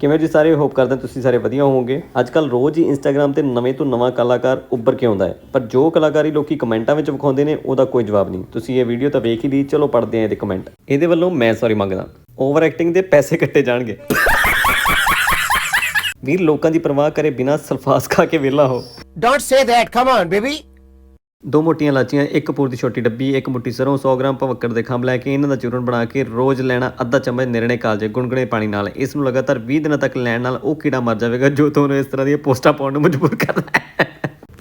ਕਿਵੇਂ ਜੀ ਸਾਰੇ? ਹੋਪ ਕਰਦੇ ਤੁਸੀਂ ਸਾਰੇ ਵਧੀਆ ਹੋਵੋਗੇ। ਅੱਜ ਕੱਲ ਰੋਜ਼ ਹੀ ਇੰਸਟਾਗ੍ਰam ਤੇ ਨਵੇਂ ਤੋਂ ਨਵਾਂ ਕਲਾਕਾਰ ਉੱਭਰ ਕੇ ਆਉਂਦਾ ਹੈ। ਪਰ ਜੋ ਕਲਾਕਾਰੀ ਲੋਕੀ ਕਮੈਂਟਾਂ ਵਿੱਚ ਵਿਖਾਉਂਦੇ ਨੇ ਉਹਦਾ ਕੋਈ ਜਵਾਬ ਨਹੀਂ। ਤੁਸੀਂ ਇਹ ਵੀਡੀਓ ਤਾਂ ਵੇਖ ਹੀ ਲਈ ਚਲੋ ਪੜਦੇ ਹਾਂ ਇਹਦੇ ਕਮੈਂਟ ਇਹਦੇ ਵੱਲੋਂ ਮੈਂ ਸੌਰੀ ਮੰਗਦਾ। ਓਵਰ ਐਕਟਿੰਗ ਦੇ ਪੈਸੇ ਕੱਟੇ ਜਾਣਗੇ। ਵੀਰ ਲੋਕਾਂ ਦੀ ਪਰਵਾਹ ਕਰੇ ਬਿਨਾਂ ਸਲਫਾਸ ਖਾ ਕੇ ਵਿਹਲਾ ਹੋ। Don't say that. Come on, baby. ਦੋ ਮੋਟੀਆਂ ਲਾਚੀਆਂ ਇੱਕ ਕਪੂਰ ਦੀ ਛੋਟੀ ਡੱਬੀ ਇੱਕ ਮੁੱਠੀ ਸਰੋਂ 100 ਗ੍ਰਾਮ ਭਵੱਕੜ ਦੇ ਖੰਭ ਲੈ ਕੇ ਇਹਨਾਂ ਦਾ ਚੂਰਨ ਬਣਾ ਕੇ ਰੋਜ਼ ਲੈਣਾ ਅੱਧਾ ਚਮਚ ਨਿਰਣੇ ਕਾਲਜੇ ਗੁਨਗੁਨੇ ਪਾਣੀ ਨਾਲ। ਇਸ ਨੂੰ ਲਗਾਤਾਰ 20 ਦਿਨਾਂ ਤੱਕ ਲੈਣ ਨਾਲ ਉਹ ਕੀੜਾ ਮਰ ਜਾਵੇਗਾ ਜੋ ਤੁਹਾਨੂੰ ਇਸ ਤਰ੍ਹਾਂ ਦੀਆਂ ਪੋਸਟਾਂ ਪਾਉਣ ਨੂੰ ਮਜਬੂਰ ਕਰਦਾ ਹੈ।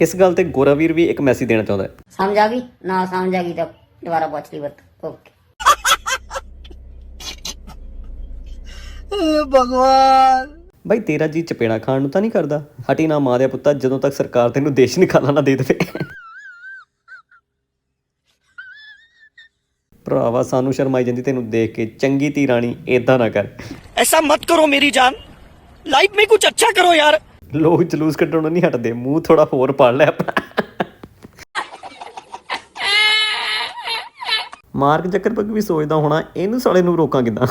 ਇਸ ਗੱਲ ਤੇ ਗੋਰਾਵੀਰ ਵੀ ਇੱਕ ਮੈਸੇਜ ਦੇਣਾ ਚਾਹੁੰਦਾ ਹੈ। ਸਮਝ ਆ ਗਈ? ਨਾ ਸਮਝ ਆ ਗਈ ਤਾਂ ਦੁਬਾਰਾ ਪੁੱਛ ਲਈ ਵਰਤ। ਓਕੇ ਬਾਈ ਤੇਰਾ ਜੀ ਚਪੇੜਾ ਖਾਣ ਨੂੰ ਤਾਂ ਨਹੀਂ ਕਰਦਾ। ਹਟੀ ਨਾ ਮਾਂ ਦੇ ਪੁੱਤਾ ਜਦੋਂ ਤੱਕ ਸਰਕਾਰ ਤੈਨੂੰ ਦੇਸ਼ ਨਿਕਾਲਾ ਨਾ ਦੇ ਦੇਵੇ। ਭਰਾਵਾ ਸਾਨੂੰ ਸ਼ਰਮਾਈ ਜਾਂਦੀ ਤੈਨੂੰ ਦੇਖ ਕੇ। ਚੰਗੀ ਧੀ ਰਾਣੀ ਇਦਾਂ ਨਾ ਕਰ। ਐਸਾ ਮਤ ਕਰੋ ਮੇਰੀ ਜਾਨ। ਲਾਈਫ ਮੇਂ ਕੁਝ ਅੱਛਾ ਕਰੋ ਯਾਰ। ਲੋਕ ਜਲੂਸ ਕੱਢਣੋਂ ਨਹੀਂ ਹਟਦੇ। ਮੂੰਹ ਥੋੜਾ ਹੋਰ ਪਾੜ ਲੈ ਆਪਣਾ। ਮਾਰਕ ਜ਼ਕਰਬਰਗ ਵੀ ਸੋਚਦਾ ਹੋਣਾ ਇਹਨੂੰ ਸਾਲੇ ਨੂੰ ਰੋਕਾਂ ਕਿਦਾਂ?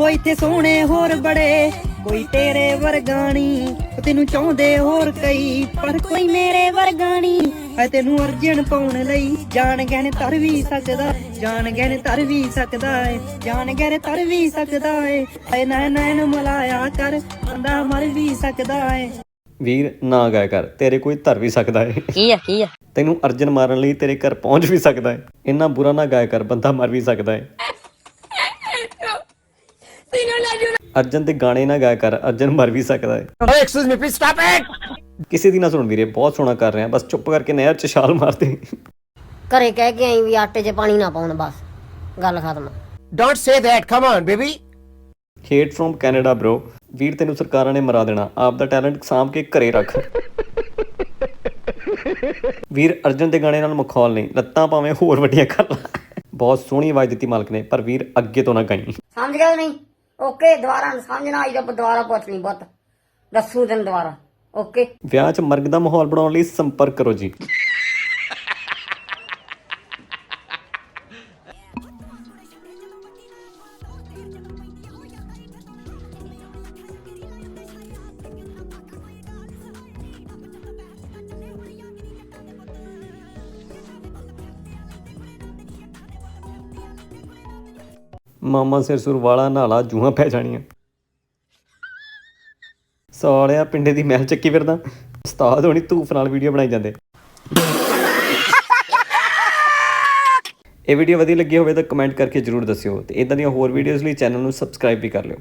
ਹੋਈ ਤੇ ਸੋਹਣੇ ਹੋਰ ਬੜੇ ਕੋਈ ਤੇਰੇ ਵਰਗਾਣੀ ਤੈਨੂੰ ਚਾਹੁੰਦੇ ਹੋਰ ਕਈ ਪਰ ਕੋਈ ਮੇਰੇ ਵਰਗਾਣੀ ਹੈ ਤੈਨੂੰ ਅਰਜਨ ਪਾਉਣ ਲਈ। ਜਾਣ ਗਹਿਣ ਤਰ ਵੀ ਸਕਦਾ ਜਾਣ ਗਹਿਣ ਤਰ ਵੀ ਸਕਦਾ ਏ। ਜਾਣ ਗਹਿਣ ਤਰ ਵੀ ਸਕਦਾ ਏ। ਐ ਨੈਣ ਨੈਣ ਮਲਾਇਆ ਕਰ। ਬੰਦਾ ਮਰ ਵੀ ਸਕਦਾ ਏ। ਵੀਰ ਨਾ ਗਾਇਆ ਕਰ। ਤੇਰੇ ਕੋਈ ਧਰ ਵੀ ਸਕਦਾ ਏ। ਕੀ ਆ ਕੀ ਆ? ਤੈਨੂੰ ਅਰਜਨ ਮਾਰਨ ਲਈ ਤੇਰੇ ਘਰ ਪਹੁੰਚ ਵੀ ਸਕਦਾ ਏ। ਇੰਨਾ ਬੁਰਾ ਨਾ ਗਾਇਆ ਕਰ। ਬੰਦਾ ਮਰ ਵੀ ਸਕਦਾ ਏ। ਅਰਜਨ ਦੇ ਗਾਣੇ ਨਾ ਗਾਇਆ ਕਰ। ਅਰਜਨ ਮਰ ਵੀ ਸਕਦਾ ਏ। Oh, excuse me, please stop it. ਕਿਸੇ ਦੀ ਨਾ ਸੁਣ ਵੀਰੇ ਬਹੁਤ ਸੋਹਣਾ ਕਰ ਰਿਹਾ ਬਸ ਚੁੱਪ ਕਰਕੇ ਨਹਿਰ 'ਚ ਛਾਲ ਮਾਰ ਦੇ। ਘਰੇ ਕਹਿ ਕੇ ਆਈ ਵੀ ਆਟੇ 'ਚ ਪਾਣੀ ਨਾ ਪਾਉਣ ਬਸ ਗੱਲ ਖਤਮ। Don't say that. Come on, baby. Hate from Canada bro ਵੀਰ ਤੈਨੂੰ ਸਰਕਾਰਾਂ ਨੇ ਮਰਾ ਦੇਣਾ। ਆਪ ਦਾ ਟੈਲੈਂਟ ਸਾਂਭ ਕੇ ਘਰੇ ਰੱਖ। ਵੀਰ ਅਰਜਨ ਦੇ ਗਾਣੇ ਨਾਲ ਮਖੌਲ ਨਹੀਂ। ਲੱਤਾਂ ਭਾਵੇਂ ਹੋਰ ਵੱਡੀਆਂ ਕਰ ਲਾ। ਬਹੁਤ ਸੋਹਣੀ ਆਵਾਜ਼ ਦਿੱਤੀ ਮਾਲਕ ਨੇ ਪਰ ਵੀਰ ਅੱਗੇ ਤੋਂ ਨਾ ਗਾਈ। ਸਮਝ ਗਿਆ ਨਹੀਂ? ਓਕੇ ਦੁਬਾਰਾ ਸਮਝ ਨਾ ਆਈ ਤਾਂ ਦੁਬਾਰਾ ਪੁੱਛ ਲਈ ਬੁੱਤ। ਦੱਸੂ ਤੈਨੂੰ ਦੁਬਾਰਾ। ਓਕੇ। ਵਿਆਹ 'ਚ ਮਰਗ ਦਾ ਮਾਹੌਲ ਬਣਾਉਣ ਲਈ ਸੰਪਰਕ ਕਰੋ ਜੀ। ਮਾਮਾ ਸਿਰ ਸੁਰ ਵਾਲਾ ਨਾਲਾ ਜੂਹਾਂ ਪੈ ਜਾਣੀਆਂ। ਸਾਲਿਆ ਪਿੰਡੇ ਦੀ ਮਹਿਲ ਚੱਕੀ ਫਿਰਦਾ। ਉਸਤਾਦ ਹੋਣੀ ਧੂਫ ਨਾਲ ਵੀਡੀਓ ਬਣਾਈ ਜਾਂਦੇ। ਇਹ ਵੀਡੀਓ ਵਧੀਆ ਲੱਗੀ ਹੋਵੇ ਤਾਂ ਕਮੈਂਟ ਕਰਕੇ ਜਰੂਰ ਦੱਸਿਓ ਤੇ ਇਦਾਂ ਦੀਆਂ ਹੋਰ ਵੀਡੀਓਜ਼ ਲਈ ਚੈਨਲ ਨੂੰ ਸਬਸਕ੍ਰਾਈਬ ਵੀ ਕਰ ਲਿਓ।